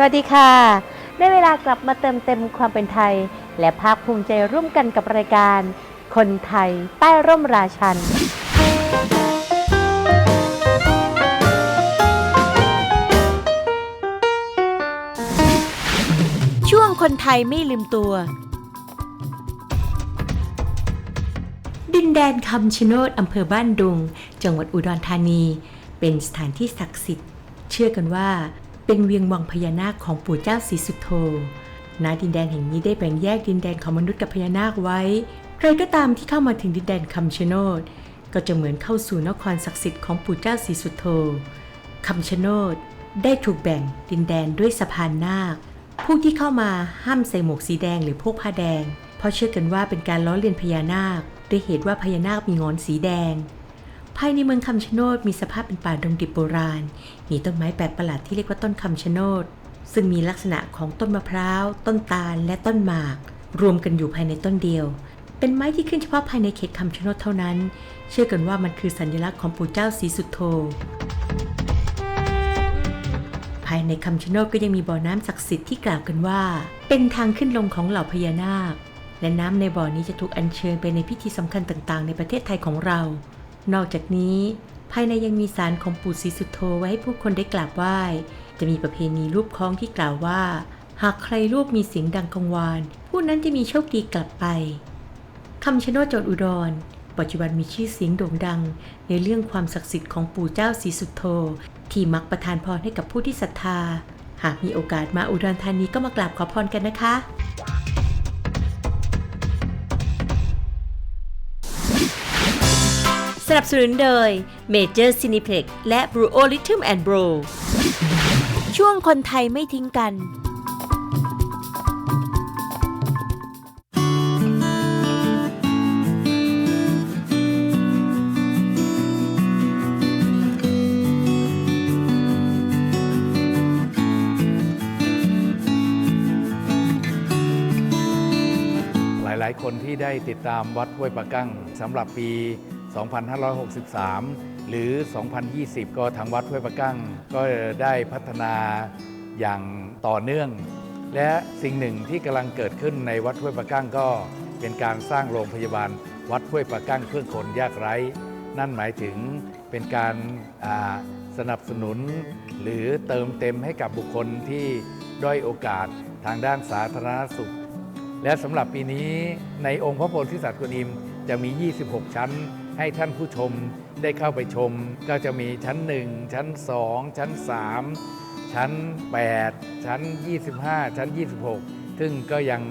สวัสดีค่ะ ได้เวลากลับมาเติมเต็มความเป็นไทย และภาคภูมิใจร่วมกันกับรายการ คนไทยใต้ร่มราชัน ช่วงคนไทยไม่ลืมตัว ดินแดนคำชะโนดอำเภอบ้านดุง จังหวัดอุดรธานี เป็นสถานที่ศักดิ์สิทธิ์ เชื่อกันว่า เป็นเวียงวังพญานาคของปู่เจ้าศรีสุโธณดินแดนแห่งนี้ได้แบ่งแยกดินแดนของมนุษย์กับพญานาคไว้ ใครก็ตามที่เข้ามาถึงดินแดนคำชะโนด ก็จะเหมือนเข้าสู่นครศักดิ์สิทธิ์ของปู่เจ้าศรีสุโธคำชะโนดได้ถูกแบ่งดินแดนด้วยสะพานนาค ผู้ที่เข้ามาห้ามใส่หมวกสีแดงหรือพวกผ้าแดง เพราะเชื่อกันว่าเป็นการล้อเลียนพญานาคด้วยเหตุว่าพญานาคมีงอนสีแดง ภายในเมืองคำชะโนดมีสภาพเป็นป่าดงดิบโบราณ มีต้นไม้แปลกประหลาดที่เรียกว่าต้นคำชะโนด ซึ่งมีลักษณะของต้นมะพร้าว ต้นตาล และต้นหมาก รวมกันอยู่ภายในต้นเดียว เป็นไม้ที่ขึ้นเฉพาะภายในเขตคำชะโนดเท่านั้น เชื่อกันว่ามันคือสัญลักษณ์ของปู่เจ้าศรีสุโธภายในคำชะโนดก็ยังมีบ่อน้ำศักดิ์สิทธิ์ที่กล่าวกันว่า เป็นทางขึ้นลงของเหล่าพญานาค และน้ำในบ่อนี้จะถูกอัญเชิญไปในพิธีสำคัญต่างๆ ในประเทศไทยของเรา นอกจากนี้ ภายในยังมีศาลของปู่ศรีสุโธไว้ให้ผู้คนได้กราบไหว้ จะมีประเพณีรูปคล้องที่กล่าวว่า หากใครรูปมีเสียงดังกังวาน ผู้นั้นจะมีโชคดีกลับไปคำชะโนดจังหวัดอุดร ปัจจุบันมีชื่อเสียงโด่งดัง ในเรื่องความศักดิ์สิทธิ์ของปู่เจ้าศรีสุโธที่มักประทานพรให้กับผู้ที่ศรัทธา หากมีโอกาสมาอุดรธานีก็มากราบขอพรกันนะคะ สนับสนุนโดย Major Cineplex และ Bro Rhythm and Bro ช่วงคนไทยไม่ทิ้งกัน หลาย ๆ คนที่ได้ติดตามวัดห้วยปะกั้งสำหรับปี 2563 หรือ 2020 ก็ทางวัดห้วยประกั้ง ก็ได้พัฒนาอย่างต่อเนื่อง และสิ่งหนึ่งที่กำลังเกิดขึ้นในวัดห้วยประกั้งก็เป็นการสร้างโรงพยาบาล วัดห้วยประกั้งเพื่อคนยากไร้ นั่นหมายถึงเป็นการาสนับสนุน หรือเติมเต็มให้กับบุคคลที่ด้อยโอกาสทางด้านสาธารณสุข และสำหรับปีนี้ในองค์พระโพธิสัตว์กวนอิมจะมี 26 ชั้น ให้ท่านผู้ชมได้เข้าไปชม ก็จะมีชั้น 1 ชั้น 2 ชั้น 3 ชั้น 8 ชั้น 25 ชั้น 26 ซึ่งก็ยัง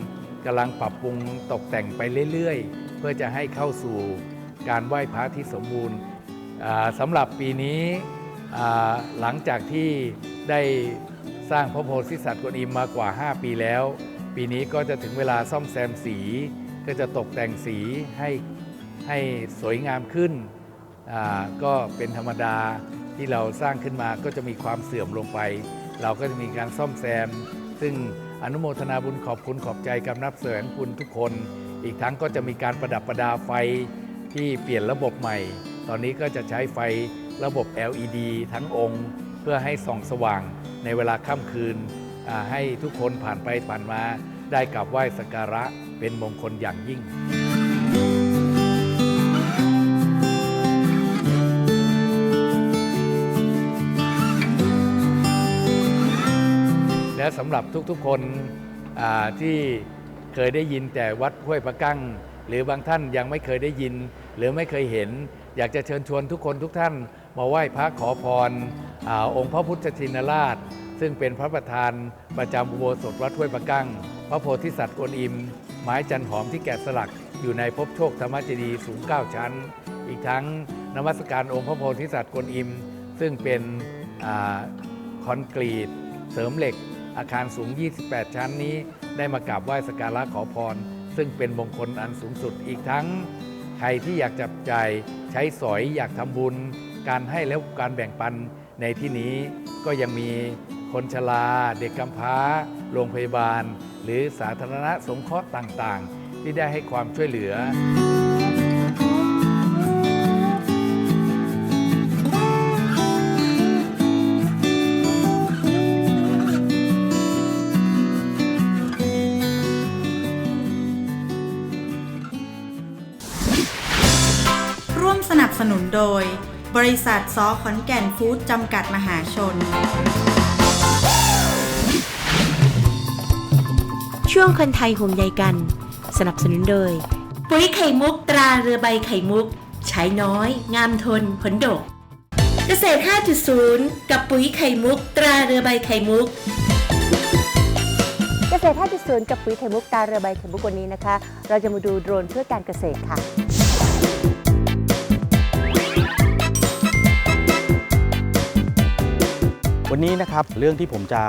กำลังปรับปรุงตกแต่งไปเรื่อยๆ เพื่อจะให้เข้าสู่การไหว้พระที่สมบูรณ์สำหรับปีนี้หลังจากที่ได้สร้างพระโพธิสัตว์กวนอิมมากว่า 5 ปีแล้ว ปีนี้ก็จะถึงเวลาซ่อมแซมสี ก็จะตกแต่งสีให้ ให้สวยงามขึ้น ก็เป็นธรรมดาที่เราสร้างขึ้นมาก็จะมีความเสื่อมลงไป เราก็จะมีการซ่อมแซม ซึ่งอนุโมทนาบุญขอบคุณขอบใจกำนับแสวงคุณทุกคน อีกทั้งก็จะมีการประดับประดาไฟที่เปลี่ยนระบบใหม่ ตอนนี้ก็จะใช้ไฟระบบ LED ทั้งองค์ เพื่อให้ส่องสว่างในเวลาค่ำคืน ให้ทุกคนผ่านไปผ่านมา ได้กราบไหว้สักการะเป็นมงคลอย่างยิ่ง และสำหรับทุกๆคนที่เคยได้ยินแต่วัดห้วยประกั้ง หรือบางท่านยังไม่เคยได้ยิน หรือไม่เคยเห็น อยากจะเชิญชวนทุกคนทุกท่าน มาไหว้พระขอพรอองค์พระพุทธชินราช ซึ่งเป็นพระประธานประจำอุโบสถวัดห้วยประกั้ง พระโพธิสัตว์กวนอิม ไม้จันหอมที่แกะสลักอยู่ในภพโชคธรรมเจดีสูง 9 ชั้น อีกทั้งนมัสการองค์พระโพธิสัตว์กวนอิม ซึ่งเป็นอคอนกรีต เสริมเหล็ก อาคารสูง 28 ชั้นนี้ ได้มากราบไหว้สักการะขอพร ซึ่งเป็นมงคลอันสูงสุดอีกทั้ง ใครที่อยากจับจ่ายใช้สอยอยากทำบุญ การให้แล้วการแบ่งปันในที่นี้ก็ยังมีคนชราเด็กกำพร้า โรงพยาบาล หรือสาธารณสงเคราะห์ต่างๆ ที่ได้ให้ความช่วยเหลือ สนับสนุนโดย บริษัทซอขอนแก่นฟู้ดจำกัดมหาชน ช่วงคนไทยห่วงใยกัน สนับสนุนโดย ปุ๋ยไข่มุกตราเรือใบไข่มุก ใช้น้อย งามทนผลดก เกษตร 5.0 กับปุ๋ยไข่มุก ตราเรือใบไข่มุกเกษตร5.0กับปุ๋ยไข่มุกตาเรือใบไข่มุกวันนี้นะคะ เราจะมาดูโดรนเพื่อการเกษตรค่ะ วันนี้นะครับเรื่องที่ผมจะ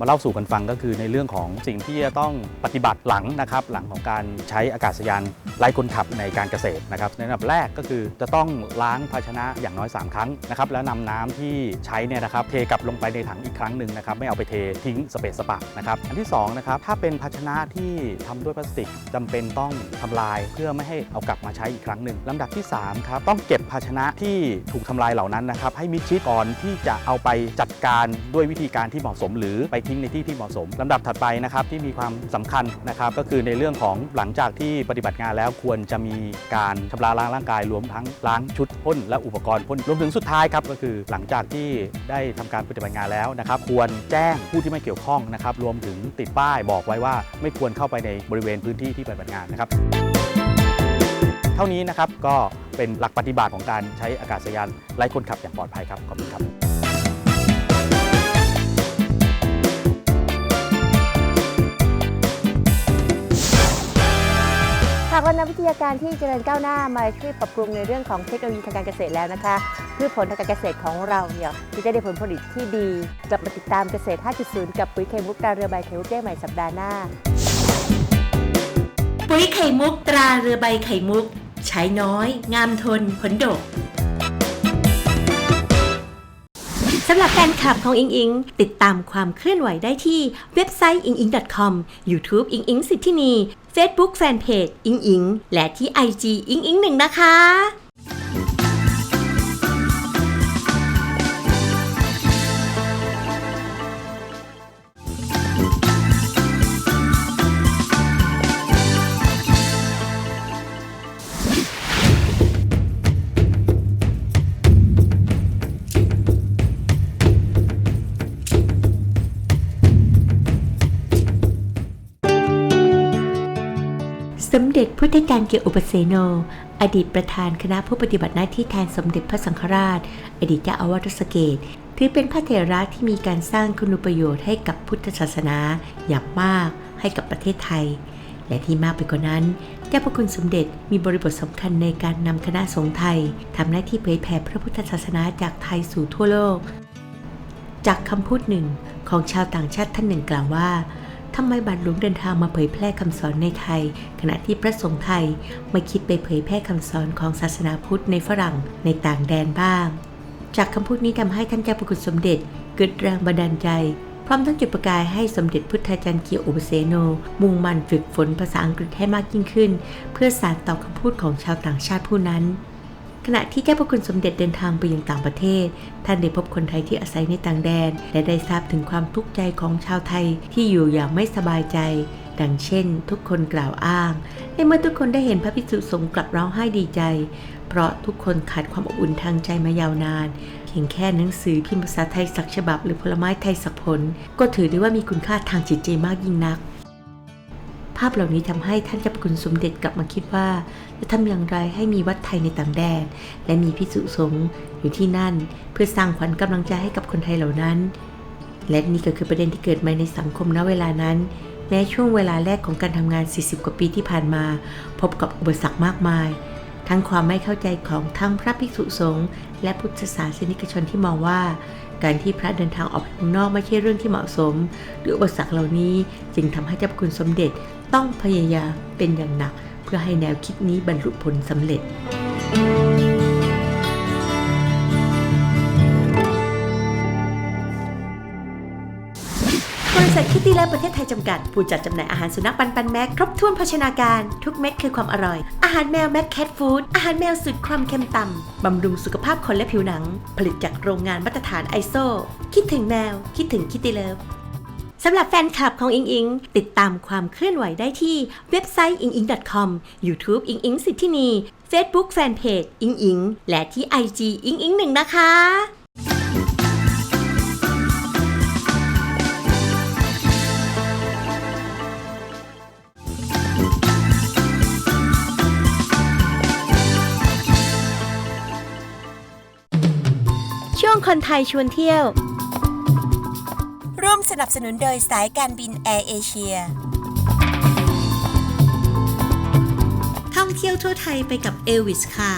มาเล่าสู่กันฟังก็คือในเรื่องของสิ่งที่จะต้องปฏิบัติหลังนะครับหลังของการใช้อากาศยานไร้คนขับในการเกษตรนะครับในอันดับแรกก็คือจะต้องล้างภาชนะอย่างน้อย 3 ครั้งนะครับแล้วนำน้ำที่ใช้เนี่ยนะครับเทกลับลงไปในถังอีกครั้งหนึ่งนะครับไม่เอาไปเททิ้งสเปซสปะนะครับอันที่สองนะครับถ้าเป็นภาชนะที่ทำด้วยพลาสติกจำเป็นต้องทำลายเพื่อไม่ให้เอากลับมาใช้อีกครั้งหนึ่งลำดับที่สามครับต้องเก็บภาชนะที่ถูกทำลายเหล่านั้นนะครับให้มิดชิดก่อนที่จะเอาไปจัดการด้วยวิธีการที่เหมาะสม หรือไปทิ้งในที่ที่เหมาะสมลำดับถัดไปนะครับที่มีความสำคัญนะครับก็คือในเรื่องของหลังจากที่ปฏิบัติงานแล้วควรจะมีการชำระล้างร่างกายรวมทั้งล้างชุดพ่นและอุปกรณ์พ่นรวมถึงสุดท้ายครับก็คือหลังจากที่ได้ทำการปฏิบัติงานแล้วนะครับ ควรแจ้งผู้ที่ไม่เกี่ยวข้องนะครับรวมถึงติดป้ายบอกไว้ว่า ไม่ควรเข้าไปในบริเวณพื้นที่ที่ปฏิบัติงานนะครับ เท่านี้นะครับก็เป็นหลักปฏิบัติของการใช้อากาศยานไร้คนขับอย่างปลอดภัยครับขอบคุณครับากว่านักวิทยาการที่เจริญก้าวหน้ามาช่วยปรับปรุงในเรื่องของเทคโนโลยีทางการเกษตรแล้วนะคะพืชผลทางการเกษตรของเราเนี่ยจะได้ผลผลิตที่ดี กลับมาติดตามเกษตร 5.0 กับปุ๋ยไข่มุกตาเรือใบไข่มุกได้ใหม่สัปดาห์หน้า ปุ๋ยไข่มุกตราเรือใบไข่มุก ใช้น้อย งามทนผลดกสำหรับแฟนคลับของอิงอิง ติดตามความเคลื่อนไหวได้ที่เว็บไซต์ inging.com YouTube อิงอิงสิทธินี Facebook Fanpage อิงอิงและที่ IG อิงอิงหนึ่งนะคะ เด็จพุทธจารย์เกียรติอุปเสโน อดีตประธานคณะผู้ปฏิบัติหน้าที่แทนสมเด็จพระสังฆราช อดีตเจ้าอาวาสสเกตถือเป็นพระเถระที่มีการสร้างคุณประโยชน์ให้กับพุทธศาสนาอย่างมากให้กับประเทศไทย และที่มากไปกว่านั้น เจ้าพระคุณสมเด็จมีบริบทสำคัญในการนำคณะสงฆ์ไทยทำหน้าที่เผยแผ่พระพุทธศาสนาจากไทยสู่ทั่วโลก จากคำพูดหนึ่งของชาวต่างชาติท่านหนึ่งกล่าวว่า ทำไมบาทหลวงเดินทางมาเผยแพร่คำสอนในไทย ขณะที่พระสงฆ์ไทยไม่คิดไปเผยแพร่คำสอนของศาสนาพุทธในฝรั่งในต่างแดนบ้าง จากคำพูดนี้ทำให้ท่านเจ้าพระคุณสมเด็จเกิดแรงบันดาลใจ พร้อมทั้งจุดประกายให้สมเด็จพุทธาจารย์เกียวอุปเสโน มุ่งมั่นฝึกฝนภาษาอังกฤษให้มากยิ่งขึ้น เพื่อสานต่อคำพูดของชาวต่างชาติผู้นั้น ขณะที่เจ้าพระคุณสมเด็จเดินทางไปยังต่างประเทศ ท่านได้พบคนไทยที่อาศัยในต่างแดน และได้ทราบถึงความทุกข์ใจของชาวไทยที่อยู่อย่างไม่สบายใจ ดังเช่น ทุกคนกล่าวอ้างในเมื่อทุกคนได้เห็นพระภิกษุสงฆ์กลับร้องไห้ดีใจ เพราะทุกคนขาดความอบอุ่นทางใจมายาวนานเพียงแค่หนังสือพิมพ์ภาษาไทยสักฉบับหรือผลไม้ไทยสักผล ก็ถือได้ว่ามีคุณค่าทางจิตใจมากยิ่งนัก ภาพเหล่านี้ทำให้ท่านเจ้าพระคุณสมเด็จกลับมาคิดว่า จะทำอย่างไรให้มีวัดไทยในต่างแดน และมีพิสุสงฆ์อยู่ที่นั่น เพื่อสร้างขวัญกำลังใจให้กับคนไทยเหล่านั้น และนี่ก็คือประเด็นที่เกิดมาในสังคมณเวลานั้นแม้ช่วงเวลาแรกของการทำงาน 40 กว่าปีที่ผ่านมา พบกับอุปสรรคมากมาย ทั้งความไม่เข้าใจของทั้งพระภิกษุสงฆ์และพุทธศาสนิกชนที่มองว่า การที่พระเดินทางออกไปข้างนอกไม่ใช่เรื่องที่เหมาะสม หรืออุปสรรคเหล่านี้จึงทำให้เจ้าคุณสมเด็จต้องพยายามเป็นอย่างหนัก พื่อให้แนวคิดนี้บรรลุผลสำเร็จ บริษัทคิตตี้และประเทศไทยจำกัด ผู้จัดจำหน่ายอาหารสุนัขปันปันแม็กครบถ้วนภชนาการ ทุกเม็ดคือความอร่อย อาหารแมวแม็กแคทฟู้ดอาหารแมวสุดความเค็มต่ำบำรุงสุขภาพคนและผิวหนัง ผลิตจากโรงงานมาตรฐานไอโซคิดถึงแมว คิดถึงคิตตี้เลิฟ สำหรับแฟนคลับของอิงอิง ติดตามความเคลื่อนไหวได้ที่เว็บไซต์ i n g i n g c o m YouTube อิงอิงสิทธินี Facebook Fanpage อิงอิง และที่ IG อิงอิงหนึ่งนะคะช่วงคนไทยชวนเที่ยว ร่วมสนับสนุนโดยสายการบินแอร์เอเชียท่องเที่ยวทั่วไทยไปกับเอลวิสค่ะ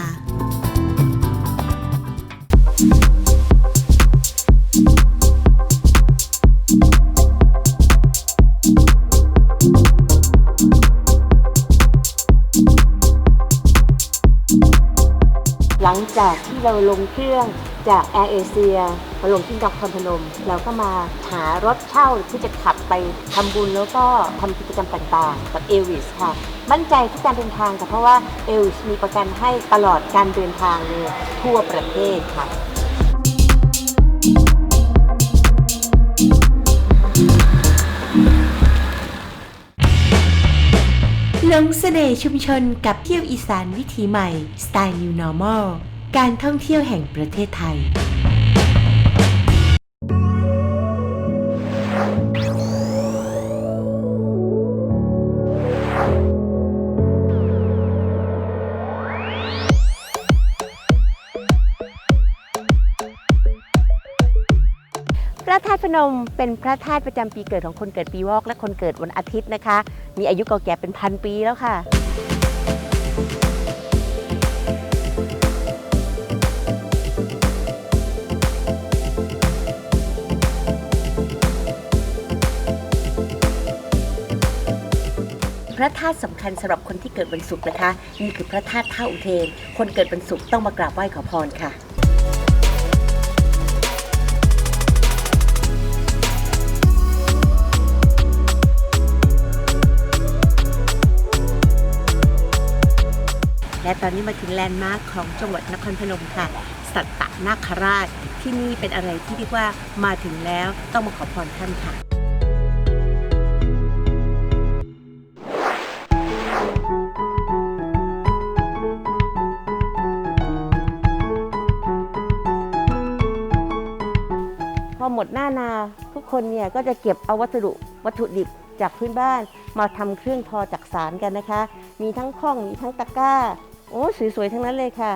หลังจากที่เราลงเครื่อง จากแอร์เอเชียมาลงที่นครพนม เราก็มาหารถเช่าที่จะขับไปทำบุญแล้วก็ทำกิจกรรมต่างๆ กับเอลวิสค่ะ มั่นใจทุกการเดินทางค่ะเพราะว่าเอลวิสมีประกันให้ตลอดการเดินทางเลยทั่วประเทศค่ะลงเสน่ห์ชุมชนกับเที่ยวอีสานวิถีใหม่สไตล์ New Normal การท่องเที่ยวแห่งประเทศไทย พระธาตุพนมเป็นพระธาตุประจำปีเกิดของคนเกิดปีวอกและคนเกิดวันอาทิตย์นะคะ มีอายุเก่าแก่เป็นพันปีแล้วค่ะ พระธาตุสำคัญสำหรับคนที่เกิดวันศุกร์นะคะ นี่คือพระธาตุท่าอุเทน คนเกิดวันศุกร์ต้องมากราบไหว้ขอพรค่ะและตอนนี้มาถึงแลนด์มาร์คของจังหวัดนครพนมค่ะ สัตตนาคราช ที่นี่เป็นอะไรที่เรียกว่ามาถึงแล้วต้องมาขอพรท่านค่ะ อหมดหน้านา ทุกคนเนี่ยก็จะเก็บเอาวัสดุวัตถุดิบจากพื้นบ้านมาทำเครื่องทอจักสารกันนะคะ มีทั้งข้องมีทั้งตะกร้า โอ้สวยๆทั้งนั้นเลยค่ะ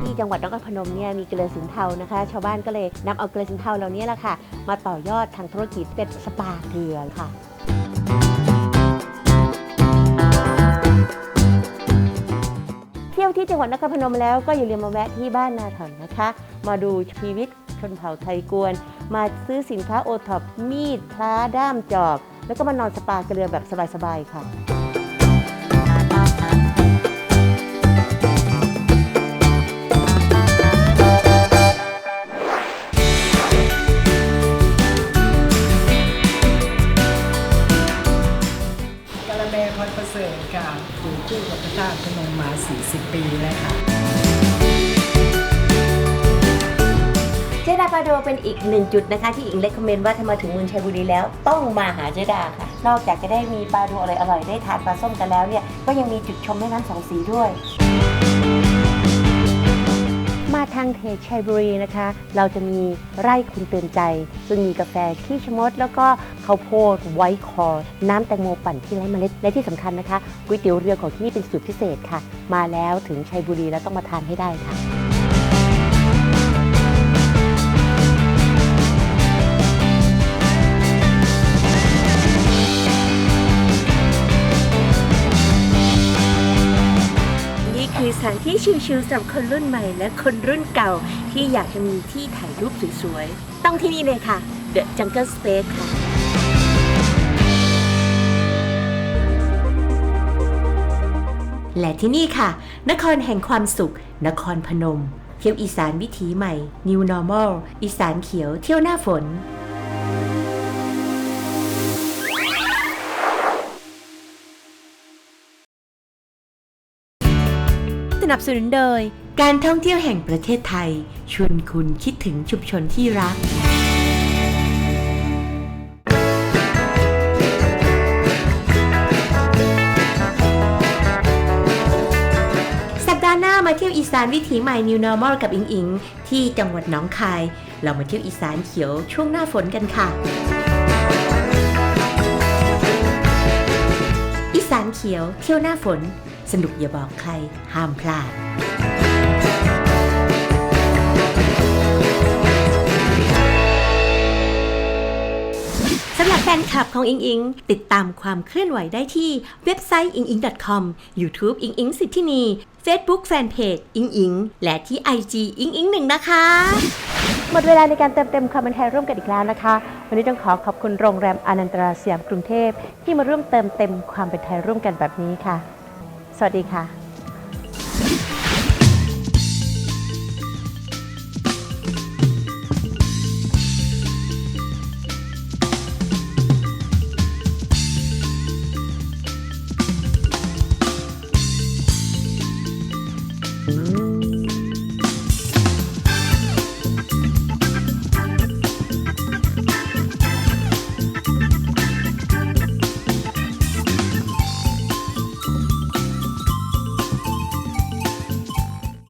ที่จังหวัดนครพนมเนี่ยมีเกลือสินเทานะคะ ชาวบ้านก็เลยนำเอาเกลือสินเทาเหล่านี้แหละค่ะ มาต่อยอดทางธุรกิจเป็นสปาเกลือค่ะเที่ยวที่จังหวัดนครพนมแล้วก็อย่าลืมมาแวะที่บ้านนาถอนนะคะ มาดูชีวิต ชนเผ่าไทยกวน มาซื้อสินค้าโอท็อปมีดพล้าด้ามจอบ แล้วก็มานอนสปาเกลือแบบสบายๆค่ะกะละแมพรประเสริฐค่ะอยู่คู่กับพระธาตุพนมมา 40 ปีแล้วค่ะ ปาโดเป็นอีกหนึ่งจุดนะคะ ที่อิงเลคคอมเมนต์ว่าถ้ามาถึงเมืองชัยบุรีแล้วต้องมาหาเจดาค่ะ นอกจากจะได้มีปลาโดอร่อยๆได้ทานปลาส้มกันแล้วเนี่ยก็ยังมีจุดชมแม่น้ำสองสีด้วย มาทางเทชัยบุรีนะคะ เราจะมีไร่คุณเตือนใจ ซึ่งมีกาแฟขี้ชะมด แล้วก็ข้าวโพดไวท์คอร์น้ำแตงโมปั่นที่ไร้เมล็ดและที่สำคัญนะคะก๋วยเตี๋ยวเรือของที่นี่เป็นสูตรพิเศษค่ะ มาแล้วถึงชัยบุรีแล้วต้องมาทานให้ได้ค่ะานที่ชิลๆสำหรับคนรุ่นใหม่และคนรุ่นเก่าที่อยากจะมีที่ถ่ายรูปสวยๆ ต้องที่นี่เลยค่ะ The Jungle Space ค่ะ และที่นี่ค่ะ นครแห่งความสุข นครพนม เที่ยวอีสานวิถีใหม่ New Normal อีสานเขียวเที่ยวหน้าฝน นับสนุนโดย การท่องเที่ยวแห่งประเทศไทย ชวนคุณคิดถึงชุมชนที่รัก สัปดาห์หน้ามาเที่ยวอีสานวิถีใหม่ New Normal กับอิงอิง ที่จังหวัดหนองคาย เรามาเที่ยวอีสานเขียวช่วงหน้าฝนกันค่ะอีสานเขียวเที่ยวหน้าฝน สนุกอย่าบอกใครห้ามพลาดสำหรับแฟนคลับของอิงอิง ติดตามความเคลื่อนไหวได้ที่เว็บไซต์ inging.com YouTube อิงอิงสิทธินี Facebook Fanpage อิงอิง และที่ IG อิงอิงหนึ่งนะคะ หมดเวลาในการเติมเต็มความเป็นไทยร่วมกันอีกแล้วนะคะ วันนี้ต้องขอขอบคุณโรงแรมอนันตราสยามกรุงเทพ ที่มาร่วมเติมเต็มความเป็นไทยร่วมกันแบบนี้ค่ะ สวัสดีค่ะ